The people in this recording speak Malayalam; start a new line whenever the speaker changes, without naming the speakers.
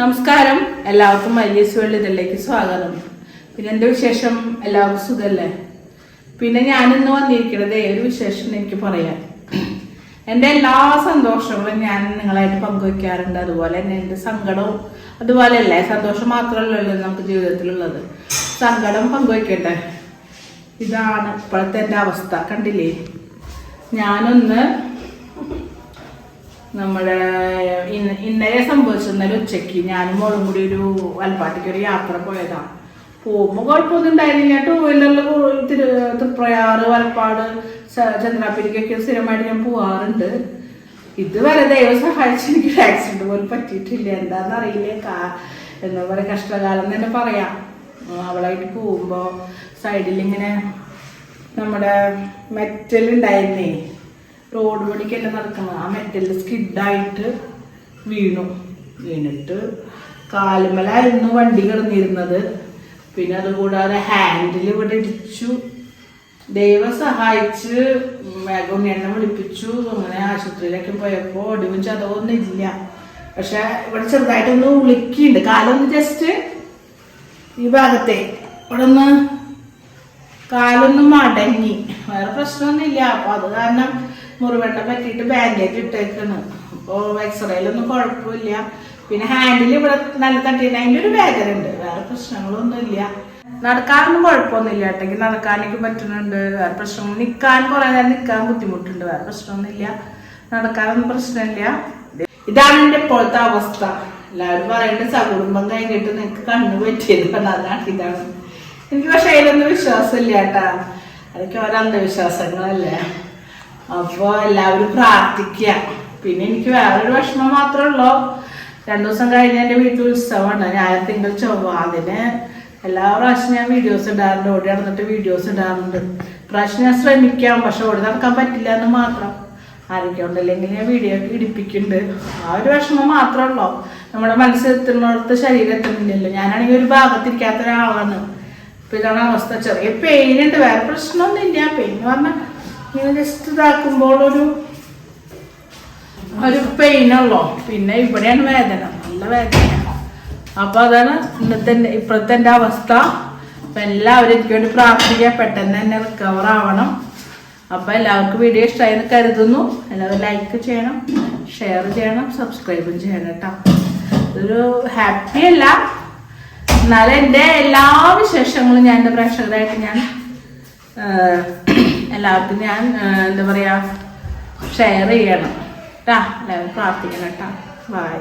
എല്ലാവർക്കും മല്യേസ് വേൾഡ് ഇതിലേക്ക് സ്വാഗതം. പിന്നെ എന്റെ വിശേഷം? എല്ലാവർക്കും സുഖല്ലേ? പിന്നെ ഞാനിന്ന് വന്നിരിക്കുന്നത് ഒരു വിശേഷം എനിക്ക് പറയാൻ. എന്റെ എല്ലാ സന്തോഷങ്ങളും ഞാൻ നിങ്ങളായിട്ട് പങ്കുവെക്കാറുണ്ട്. അതുപോലെ തന്നെ എന്റെ സങ്കടവും അതുപോലെയല്ലേ സന്തോഷം മാത്രമല്ലല്ലോ നമുക്ക് ജീവിതത്തിലുള്ളത്. സങ്കടം പങ്കുവയ്ക്കട്ടെ ഇതാണ് ഇപ്പോഴത്തെ എന്റെ അവസ്ഥ. കണ്ടില്ലേ? ഞാനൊന്ന് നമ്മുടെ ഇന്ന ഇന്നലെ സംഭവിച്ചു ഇന്നലെ ഉച്ചയ്ക്ക് ഞാനും മോളും കൂടി ഒരു വലപ്പാട്ടിക്ക് ഒരു യാത്ര പോയതാണ് പോകുമ്പോൾ കുഴപ്പമൊന്നും ഉണ്ടായിരുന്നില്ല. ടൂ വീലറിൽ തിരു തൃപ്രയാറ് വലപ്പാട് ചന്ദ്രാപ്പിരിക്കൊക്കെ സ്ഥിരമായിട്ട് ഞാൻ പോവാറുണ്ട്. ഇതുവരെ ദൈവം സഹായിച്ച് എനിക്ക് ആക്സിഡന്റ് പോലും പറ്റിയിട്ടില്ല. എന്താണെന്നറിയില്ല കാ എന്താ പറയുക കഷ്ടകാലം തന്നെ പറയാം. അവളായിട്ട് പോകുമ്പോൾ സൈഡിൽ ഇങ്ങനെ നമ്മുടെ മെറ്റൽ ഉണ്ടായിരുന്നേ. റോഡ് പണിക്കെല്ലാം നടക്കണം. ആ മെറ്റലിൽ സ്കിഡായിട്ട് വീണു. വീണിട്ട് കാലുമലായിരുന്നു വണ്ടി കിടന്നിരുന്നത്. പിന്നെ അതുകൂടാതെ ഹാൻഡിൽ ഇവിടെ ഇടിച്ചു. ദൈവം സഹായിച്ച് വേഗം എണ്ണ വിളിപ്പിച്ചു. അങ്ങനെ ആശുപത്രിയിലൊക്കെ പോയപ്പോൾ ഒടിവും ചതവൊന്നും ഇല്ല. പക്ഷെ ഇവിടെ ചെറുതായിട്ടൊന്ന് ഉളുക്കിണ്ട് കാലൊന്ന് ജസ്റ്റ് ഈ ഭാഗത്തെ ഇവിടെ ഒന്ന് കാലൊന്നും മടങ്ങി. വേറെ പ്രശ്നമൊന്നുമില്ല. അപ്പൊ അത് കാരണം മുറിവെണ്ണ പറ്റിയിട്ട് ബാൻഡേജ് ഇട്ടേക്കാണ്. അപ്പോൾ എക്സ്റേയിലൊന്നും കുഴപ്പമില്ല. പിന്നെ ഹാൻഡിൽ ഇവിടെ നല്ല തട്ടിയിട്ട് അതിന്റെ ഒരു വേദന ഉണ്ട് വേറെ പ്രശ്നങ്ങളൊന്നുമില്ല. നടക്കാനൊന്നും കുഴപ്പമൊന്നുമില്ല. ഏട്ടെങ്കിൽ നടക്കാനൊക്കെ പറ്റുന്നുണ്ട്. വേറെ പ്രശ്നങ്ങൾ നിൽക്കാൻ കുറേ നേരം നിൽക്കാൻ ബുദ്ധിമുട്ടുണ്ട്. വേറെ പ്രശ്നമൊന്നുമില്ല. നടക്കാനൊന്നും പ്രശ്നമില്ല. ഇതാണ് എന്റെ ഇപ്പോഴത്തെ അവസ്ഥ. എല്ലാവരും പറയുന്നത് സകുടുംബം കഴിഞ്ഞിട്ട് നിനക്ക് കണ്ണു പറ്റിയത് അതാണ് ഇതാണ്. എനിക്ക് പക്ഷെ അതിലൊന്നും വിശ്വാസമില്ല കേട്ടാ. അതൊക്കെ ഓരോ അന്ധവിശ്വാസങ്ങളല്ലേ അപ്പോൾ എല്ലാവരും പ്രാർത്ഥിക്കുക പിന്നെ എനിക്ക് വേറൊരു വിഷമം മാത്രമേ ഉള്ളൂ. രണ്ടു ദിവസം കഴിഞ്ഞ് എന്റെ വീട്ടിൽ ഉത്സവമാണ് ഞായർ തിങ്കൾ ചൊവ്വ. അതിന് എല്ലാ പ്രാവശ്യം ഞാൻ വീഡിയോസ് ഇടാറുണ്ട്. ഓടി നടന്നിട്ട് വീഡിയോസ് ഇടാറുണ്ട്. പ്രാവശ്യം ഞാൻ ശ്രമിക്കാം. പക്ഷെ ഓടി നടക്കാൻ പറ്റില്ല എന്ന് മാത്രം. ആരൊക്കെ ഉണ്ടല്ലെങ്കിൽ ഞാൻ വീഡിയോ ഒക്കെ ഇടിപ്പിക്കുന്നുണ്ട്. ആ ഒരു വിഷമം മാത്രമേ ഉള്ളൂ. നമ്മുടെ മനസ്സെത്തുന്നിടത്ത് ശരീരം എത്തുന്നില്ലല്ലോ ഞാനാണെങ്കിൽ ഒരു ഭാഗത്തിരിക്കാത്ത ഒരാളാണ്. അപ്പൊ ഇതാണ് അവസ്ഥ ചെറിയ പെയിൻ ഉണ്ട്. വേറെ പ്രശ്നമൊന്നുമില്ല. പെയിൻ എന്ന് പറഞ്ഞാൽ ഇങ്ങനെ ജസ്റ്റ് ഇതാക്കുമ്പോൾ ഒരു ഒരു പെയിൻ ഉള്ളോ. പിന്നെ ഇവിടെയാണ് വേദന. നല്ല വേദന അപ്പൊ അതാണ് ഇന്നത്തെ ഇപ്പോഴത്തെ എന്റെ അവസ്ഥ. അപ്പൊ എല്ലാവരും എനിക്ക് വേണ്ടി പ്രാർത്ഥിക്കുക പെട്ടെന്ന് തന്നെ റിക്കവർ ആവണം. അപ്പൊ എല്ലാവർക്കും വീഡിയോ ഇഷ്ടമായി എന്ന് കരുതുന്നു. എല്ലാവരും ലൈക്ക് ചെയ്യണം ഷെയർ ചെയ്യണം സബ്സ്ക്രൈബും ചെയ്യണം കേട്ടോ. ഇതൊരു ഹാപ്പി അല്ല. എന്നാലും എന്റെ എല്ലാ വിശേഷങ്ങളും ഞാൻ എന്റെ പ്രേക്ഷകരായിട്ട് ഞാൻ എല്ലാവർക്കും ഞാൻ എന്താ പറയുക ഷെയർ ചെയ്യണം. കേട്ടാ എല്ലാവരും പ്രാർത്ഥിക്കണം കേട്ടാ ബായ്